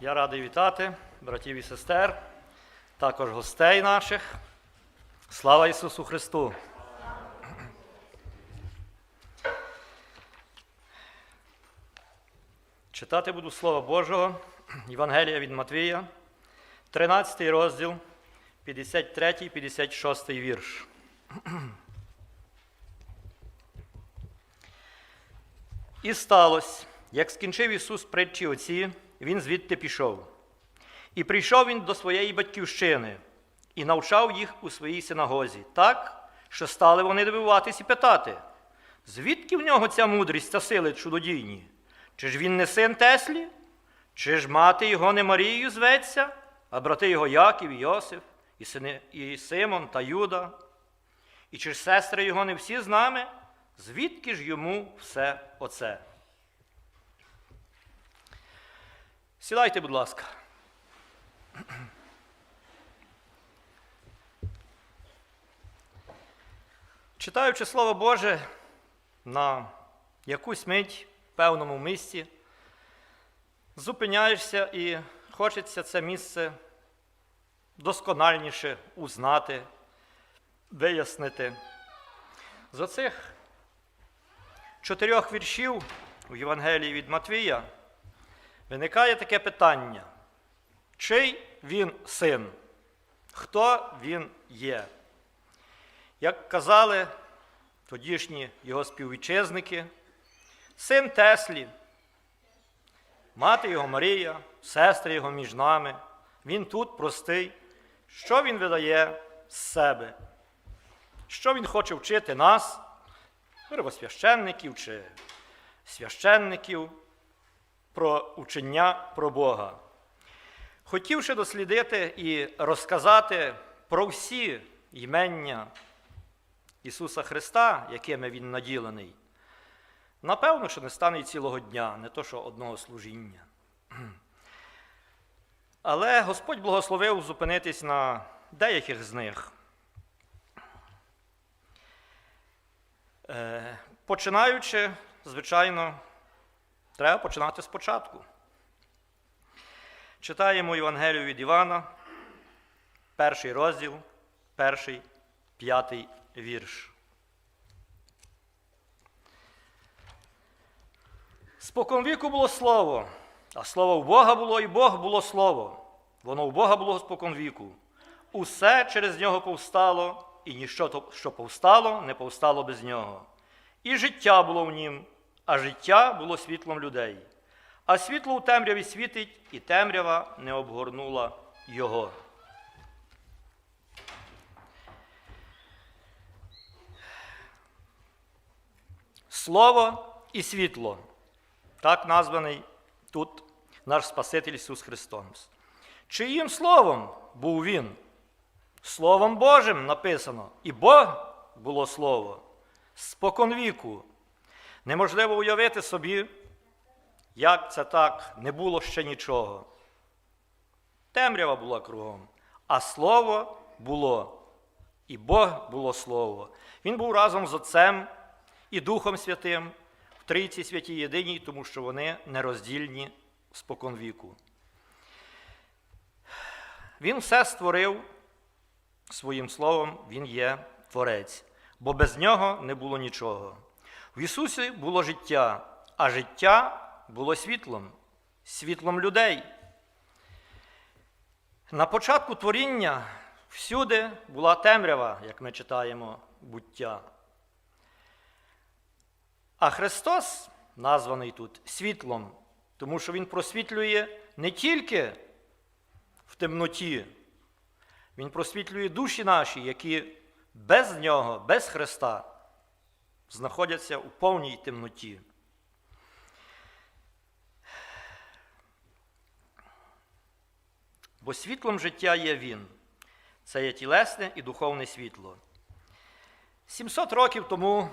Я радий вітати братів і сестер, також гостей наших. Слава Ісусу Христу! Читати буду Слово Божого, Євангелія від Матвія, 13 розділ, 53-56 вірш. І сталося, як скінчив Ісус притчі оці, Він звідти пішов. І прийшов він до своєї батьківщини і навчав їх у своїй синагозі, так, що стали вони дивуватись і питати, звідки в нього ця мудрість та сили чудодійні? Чи ж він не син Теслі? Чи ж мати його не Марією зветься, а брати його Яків і Йосиф, і, сини, і Симон та Юда? І чи ж сестри його не всі з нами? Звідки ж йому все оце? Сідайте, будь ласка. Читаючи Слово Боже на якусь мить в певному місці, зупиняєшся і хочеться це місце доскональніше узнати, вияснити. З оцих чотирьох віршів у Євангелії від Матвія виникає таке питання: чий він син? Хто він є? Як казали тодішні його співвітчизники, син Теслі, мати його Марія, сестри його між нами, він тут простий. Що він видає з себе? Що він хоче вчити нас, первосвященників чи священників, про учення про Бога? Хотівши дослідити і розказати про всі ймення Ісуса Христа, якими Він наділений, напевно, що не стане й цілого дня, не то що одного служіння. Але Господь благословив зупинитись на деяких з них. Е, Починаючи, звичайно, треба починати спочатку. Читаємо Євангелію від Івана, перший розділ, перший, п'ятий вірш. Спокон віку було слово, а слово у Бога було, і Бог було слово. Воно у Бога було спокон віку. Усе через нього повстало, і ніщо, що повстало, не повстало без нього. І життя було в нім, а життя було світлом людей. А світло у темряві світить, і темрява не обгорнула його. Слово і світло. Так названий тут наш Спаситель Ісус Христос. Чиїм словом був Він? Словом Божим написано. І Бог було Слово. Споконвіку. Неможливо уявити собі, як це так не було ще нічого. Темрява була кругом, а Слово було. І Бог було Слово. Він був разом з Отцем і Духом Святим в Трійці святій єдиній, тому що вони нероздільні споконвіку. Він все створив своїм словом, Він є Творець, бо без нього не було нічого. В Ісусі було життя, а життя було світлом, світлом людей. На початку творіння всюди була темрява, як ми читаємо буття. А Христос, названий тут світлом, тому що Він просвітлює не тільки в темноті, Він просвітлює душі наші, які без Нього, без Христа знаходяться у повній темноті. Бо світлом життя є Він. Це є тілесне і духовне світло. 700 років тому,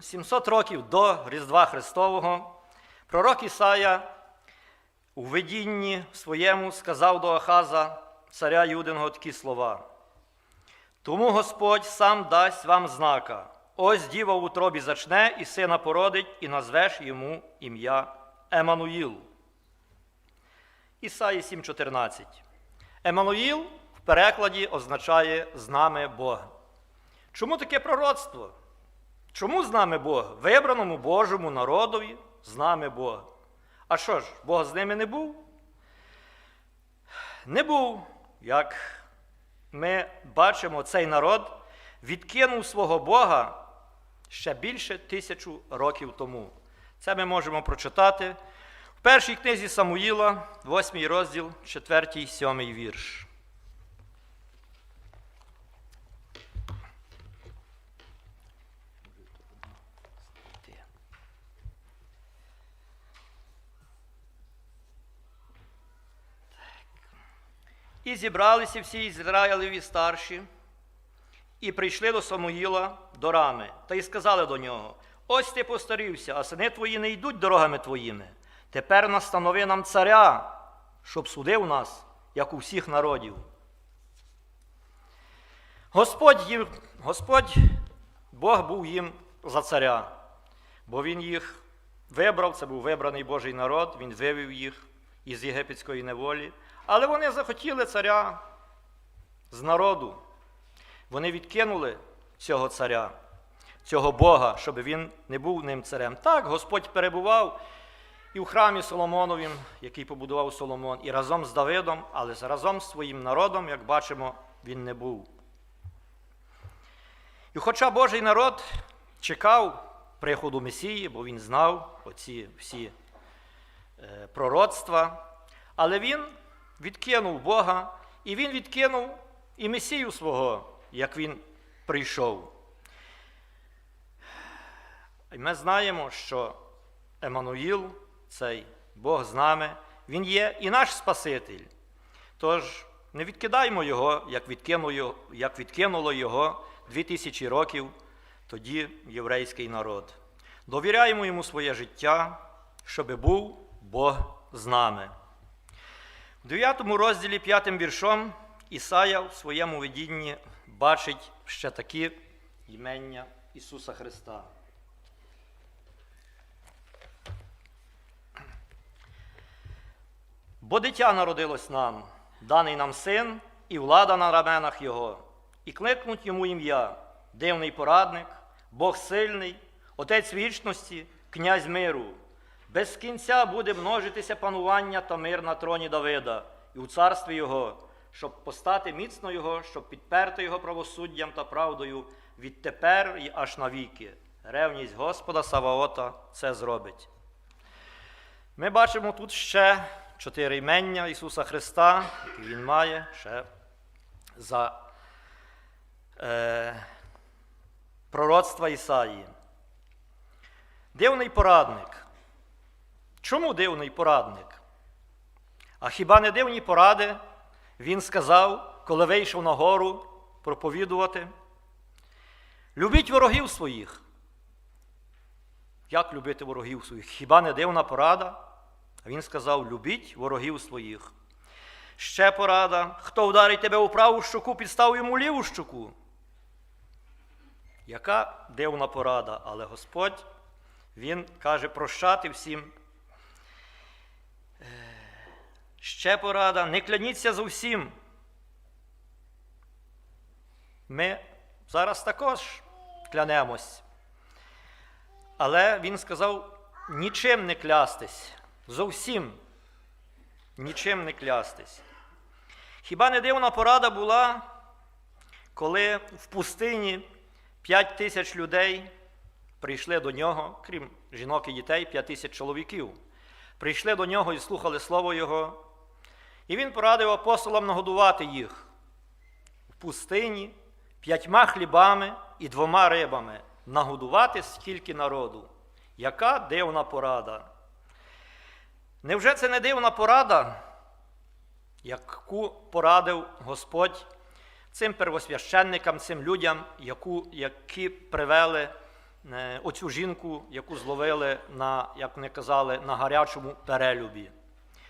700 років до Різдва Христового, пророк Ісая у видінні своєму сказав до Ахаза, царя Юдиного, такі слова. Тому Господь сам дасть вам знака. Ось діва в утробі зачне, і сина породить, і назвеш йому ім'я Емануїл. Ісаї 7,14. Еммануїл в перекладі означає з нами Бог. Чому таке пророцтво? Чому з нами Бог? Вибраному Божому народові з нами Бог. А що ж, Бог з ними не був? Не був, як ми бачимо, цей народ відкинув свого Бога ще більше тисячу років тому. Це ми можемо прочитати в першій книзі Самуїла, 8 розділ, 4, 7 вірш. І зібралися всі Ізраїлеві старші, і прийшли до Самуїла до рами, та й сказали до нього: Ось ти постарівся, а сини твої не йдуть дорогами твоїми. Тепер настанови нам царя, щоб судив нас, як у всіх народів. Господь, їм, Господь Бог був їм за царя, бо Він їх вибрав, це був вибраний Божий народ, Він вивів їх із єгипетської неволі. Але вони захотіли царя з народу. Вони відкинули цього царя, цього Бога, щоб він не був ним царем. Так, Господь перебував і в храмі Соломоновім, який побудував Соломон, і разом з Давидом, але разом з своїм народом, як бачимо, він не був. І хоча Божий народ чекав приходу Месії, бо він знав оці всі е, пророцтва, але він відкинув Бога, і він відкинув і Месію свого, як він прийшов. І ми знаємо, що Еммануїл, цей Бог з нами, він є і наш Спаситель. Тож не відкидаємо його, як відкинуло, як відкинуло його дві тисячі років тоді єврейський народ. Довіряємо йому своє життя, щоб був Бог з нами. У 9 розділі 5 віршом Ісая в своєму видінні бачить ще такі імення Ісуса Христа. Бо дитя народилось нам, даний нам син, і влада на раменах Його, і кликнуть йому ім'я, дивний порадник, Бог сильний, Отець вічності, князь миру. Без кінця буде множитися панування та мир на троні Давида і у царстві Його, щоб постати міцно Його, щоб підперти Його правосуддям та правдою відтепер і аж навіки. Ревність Господа Саваота це зробить. Ми бачимо тут ще чотири імення Ісуса Христа, які Він має ще за е, пророцтва Ісаї. Дивний порадник. Чому дивний порадник? А хіба не дивні поради він сказав, коли вийшов на гору проповідувати? Любіть ворогів своїх. Як любити ворогів своїх? Хіба не дивна порада? А він сказав: любіть ворогів своїх. Ще порада, хто вдарить тебе у праву щоку, підстав йому ліву щоку. Яка дивна порада, але Господь, Він каже прощати всім. Ще порада, не кляніться з усім. Ми зараз також клянемось. Але він сказав нічим не клястись. Зовсім нічим не клястись. Хіба не дивна порада була, коли в пустині 5 тисяч людей прийшли до нього, крім жінок і дітей, 5 тисяч чоловіків, прийшли до нього і слухали слово Його. І він порадив апостолам нагодувати їх в пустині п'ятьма хлібами і двома рибами, нагодувати скільки народу. Яка дивна порада? Невже це не дивна порада, яку порадив Господь цим первосвященникам, цим людям, яку, які привели е, оцю жінку, яку зловили на, як вони казали, на гарячому перелюбі?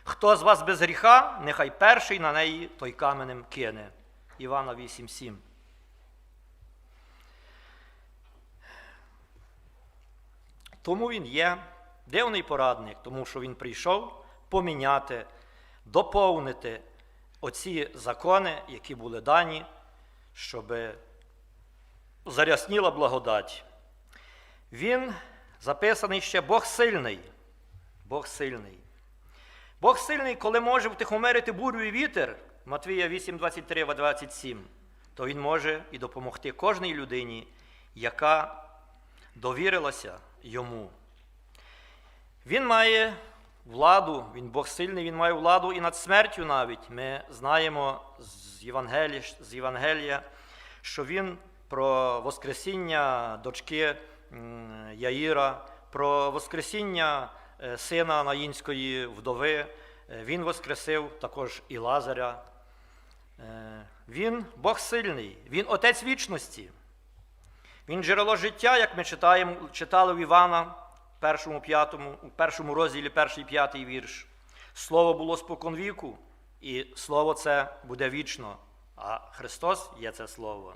Хто з вас без гріха, нехай перший на неї той каменем кине. Івана 8,7. Тому він є дивний порадник, тому що він прийшов поміняти доповнити оці закони, які були дані, щоб зарясніла благодать. Він записаний ще Бог сильний. Бог сильний. Бог сильний, коли може втихомирити бурю і вітер, Матвія 8, 23, 27, то Він може і допомогти кожній людині, яка довірилася йому. Він має владу, він Бог сильний, він має владу і над смертю навіть. Ми знаємо з Євангелія, з Євангелія що він про Воскресіння дочки Яїра, про Воскресіння сина Наїнської вдови. е, Він воскресив також і Лазаря. Е, Він Бог сильний, він Отець вічності. Він джерело життя, як ми читаємо, читали в Івана в першому, п'ятому, у першому розділі, перший п'ятий вірш. Слово було споконвіку, і слово це буде вічно. А Христос є це Слово.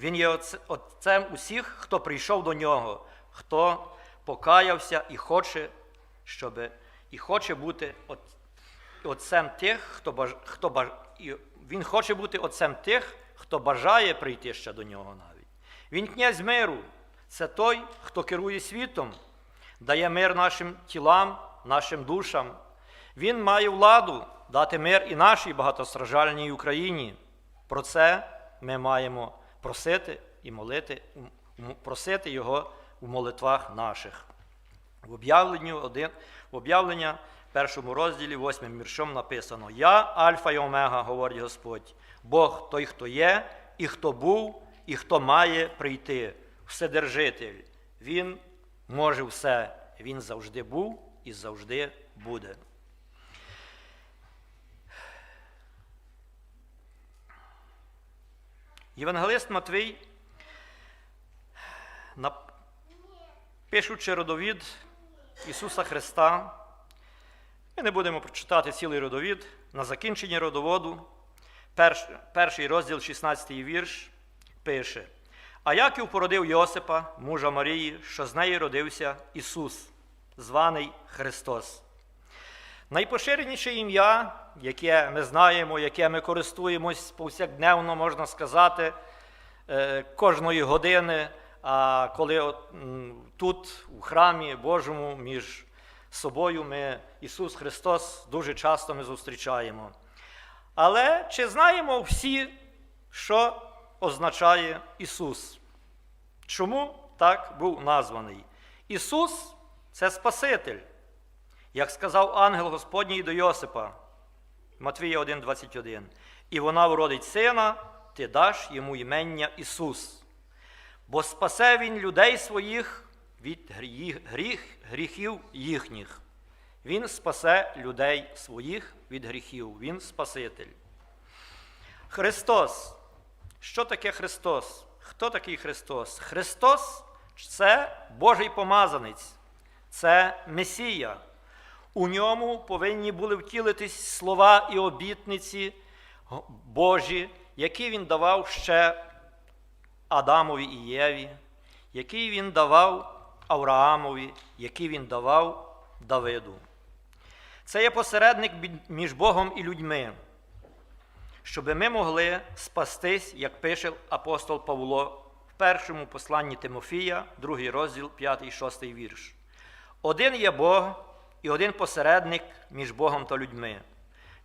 Він є Отцем усіх, хто прийшов до нього, хто покаявся і хоче, щоб, і хоче бути от- отцем тих, хто баж, хто баж, і він хоче бути отцем тих, хто бажає прийти ще до нього навіть. Він князь миру, це той, хто керує світом, дає мир нашим тілам, нашим душам. Він має владу дати мир і нашій багатостраждальній Україні. Про це ми маємо просити і молити, просити його у молитвах наших. В об'явленні, в об'явлення першому розділі, восьмим віршом написано: Я Альфа і Омега, говорить Господь, Бог той, хто є, і хто був, і хто має прийти, Вседержитель. Він може все, він завжди був і завжди буде. Євангелист Матвій, пишучи родовід Ісуса Христа, ми не будемо прочитати цілий родовід. На закінченні родоводу, перш- перший розділ, 16 вірш, пише: А Яків породив Йосипа, мужа Марії, що з неї родився Ісус, званий Христос. Найпоширеніше ім'я, яке ми знаємо, яке ми користуємось повсякдневно, можна сказати, е, кожної години. Коли тут, у храмі Божому, між собою, ми Ісус Христос дуже часто ми зустрічаємо. Але чи знаємо всі, що означає Ісус? Чому так був названий? Ісус це Спаситель. Як сказав ангел Господній до Йосипа, Матвія 1,21, і вона вродить сина, ти даш йому імення Ісус. Бо спасе Він людей своїх від гріх, гріх, гріхів їхніх. Він спасе людей своїх від гріхів. Він Спаситель. Христос. Що таке Христос? Хто такий Христос? Христос це Божий помазанець, це Месія. У ньому повинні були втілитись слова і обітниці Божі, які він давав ще Адамові і Єві, які він давав Авраамові, які він давав Давиду. Це є посередник між Богом і людьми, щоб ми могли спастись, як пише апостол Павло в першому посланні Тимофія, другий розділ, 5 і 6 вірш. Один є Бог і один посередник між Богом та людьми.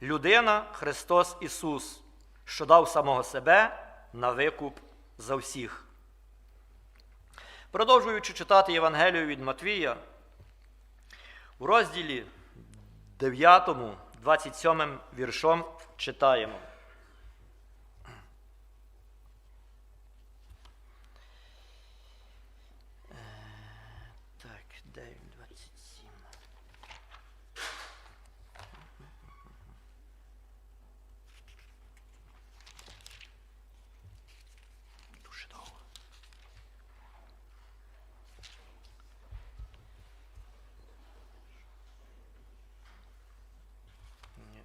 Людина Христос Ісус, що дав самого себе на викуп за всіх. Продовжуючи читати Євангелію від Матвія, у розділі 9, 27 віршом читаємо. Е, Так, 9, 27. Дуже довго. Ні.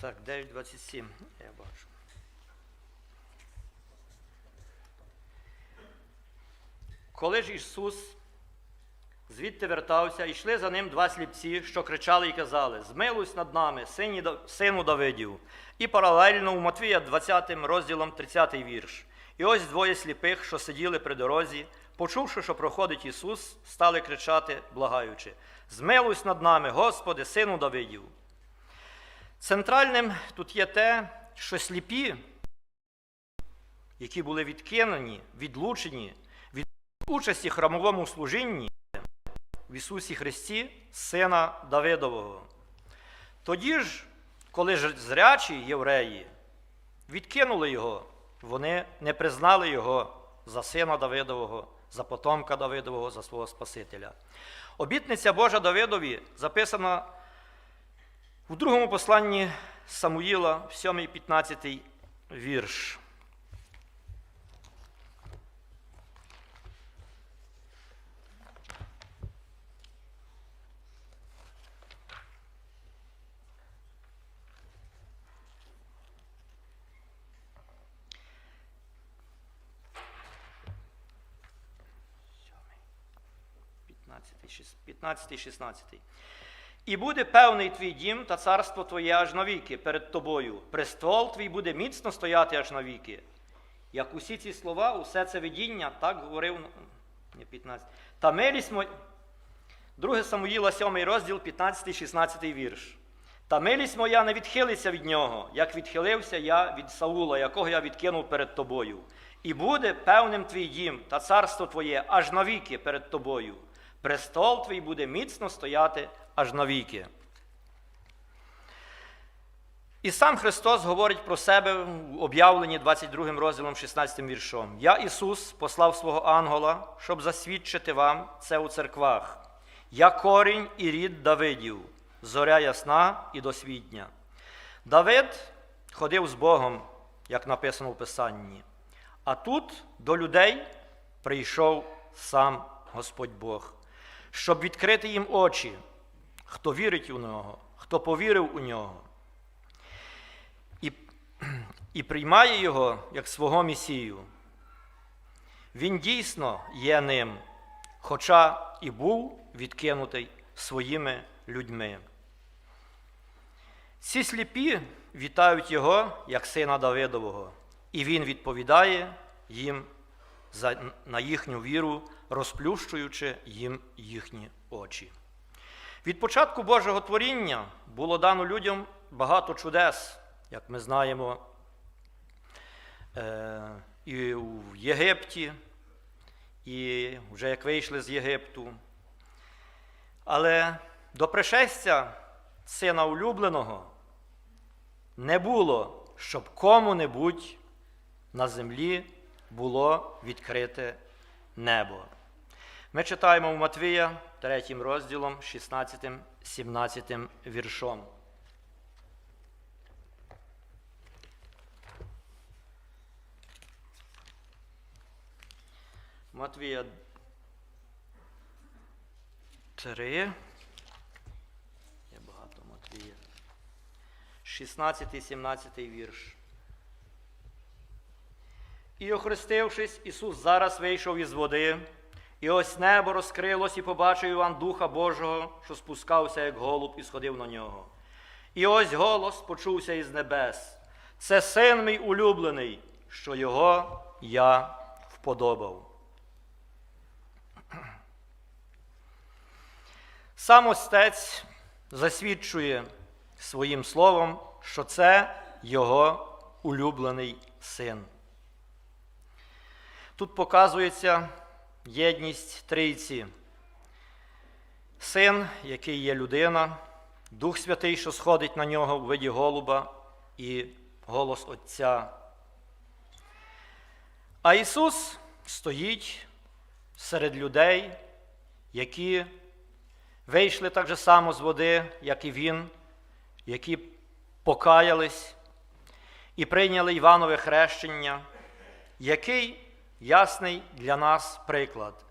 Так, 9.27, я бачу. Коли ж Ісус звідти вертався, йшли за ним два сліпці, що кричали і казали: Змилуйся над нами, сину Давидів. І паралельно у Матвія 20 розділом 30 вірш. І ось двоє сліпих, що сиділи при дорозі, почувши, що проходить Ісус, стали кричати, благаючи: Змилуйся над нами, Господи, сину Давидів. Центральним тут є те, що сліпі, які були відкинені, відлучені від участі в храмовому служінні в Ісусі Христі, Сина Давидового. Тоді ж, коли ж зрячі євреї відкинули його, вони не признали його за сина Давидового, за потомка Давидового, за свого Спасителя. Обітниця Божа Давидові записана у другому посланні Самуїла, в 7 15 вірш. 15, 16. І буде певний твій дім та царство твоє аж навіки перед тобою. Престол твій буде міцно стояти аж навіки. Як усі ці слова, усе це видіння, так говорив не 15. Та милість моя. 2 Самуїла, 7 розділ, 15-16 вірш. Та милість моя не відхилиться від нього, як відхилився я від Саула, якого я відкинув перед тобою. І буде певним твій дім та царство твоє аж навіки перед тобою. Престол твій буде міцно стояти аж навіки. І сам Христос говорить про себе в об'явленні 22 розділом 16 віршом. Я, Ісус, послав свого ангела, щоб засвідчити вам це у церквах. Я корінь і рід Давидів, зоря ясна і досвітня. Давид ходив з Богом, як написано в Писанні. А тут до людей прийшов сам Господь Бог, щоб відкрити їм очі, хто вірить у нього, хто повірив у нього і, і приймає його як свого Месію. Він дійсно є ним, хоча і був відкинутий своїми людьми. Ці сліпі вітають його як сина Давидового, і він відповідає їм на їхню віру, розплющуючи їм їхні очі. Від початку Божого творіння було дано людям багато чудес, як ми знаємо, е, і в Єгипті, і вже як вийшли з Єгипту. Але до пришестя сина улюбленого не було, щоб кому-небудь на землі було відкрите небо. Ми читаємо в Матвія 3 розділом, 16-17 віршом. Матвія 3. Є багато Матвія. 16-17 вірш. І охрестившись, Ісус зараз вийшов із води, і ось небо розкрилось, і побачив Іван Духа Божого, що спускався, як голуб, і сходив на нього. І ось голос почувся із небес. Це син мій улюблений, що його я вподобав. Сам Отець засвідчує своїм словом, що це його улюблений син. Тут показується єдність трійці. Син, який є людина, Дух Святий, що сходить на нього у виді голуба, і голос Отця. А Ісус стоїть серед людей, які вийшли так же само з води, як і Він, які покаялись і прийняли Іванове хрещення, який ясний для нас приклад.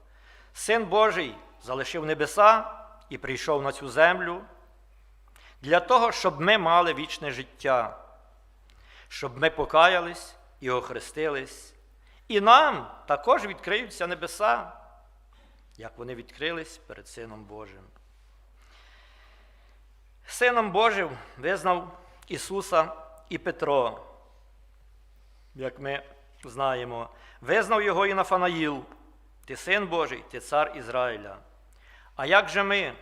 Син Божий залишив небеса і прийшов на цю землю для того, щоб ми мали вічне життя, щоб ми покаялись і охрестились. І нам також відкриються небеса, як вони відкрились перед Сином Божим. Сином Божим визнав Ісуса і Петро, як ми знаємо, визнав його і Нафанаїл, ти син Божий, ти цар Ізраїля. А як же ми,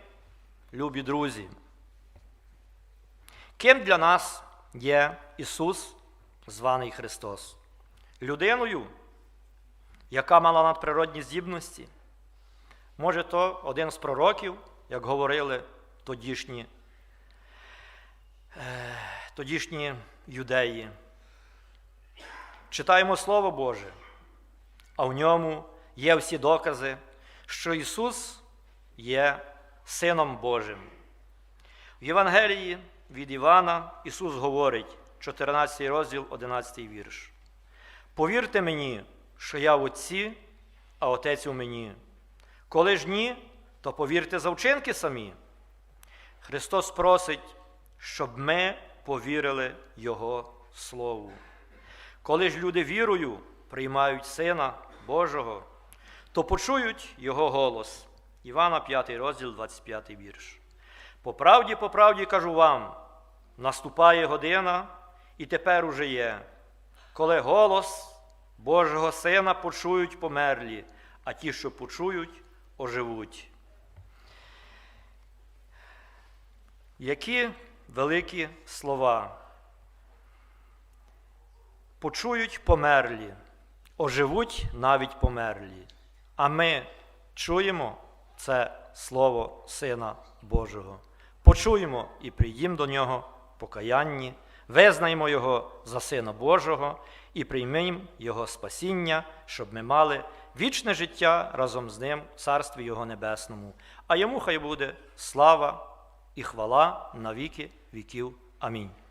любі друзі? Ким для нас є Ісус, званий Христос? Людиною, яка мала надприродні здібності? Може, то один з пророків, як говорили тодішні, е, тодішні юдеї. Читаємо Слово Боже, а в ньому є всі докази, що Ісус є Сином Божим. В Євангелії від Івана Ісус говорить, 14 розділ, 11 вірш. Повірте мені, що я в Отці, а Отець у мені. Коли ж ні, то повірте за вчинки самі. Христос просить, щоб ми повірили Його Слову. Коли ж люди вірою приймають Сина Божого, то почують Його голос. Івана 5 розділ, 25 вірш. По правді, по правді кажу вам, наступає година, і тепер уже є, коли голос Божого Сина почують померлі, а ті, що почують, оживуть. Які великі слова. Почують померлі, оживуть навіть померлі. А ми чуємо це Слово Сина Божого. Почуємо і прийдімо до Нього покаянні, визнаємо Його за Сина Божого і приймемо Його спасіння, щоб ми мали вічне життя разом з Ним в Царстві Його Небесному. А йому хай буде слава і хвала на віки віків. Амінь.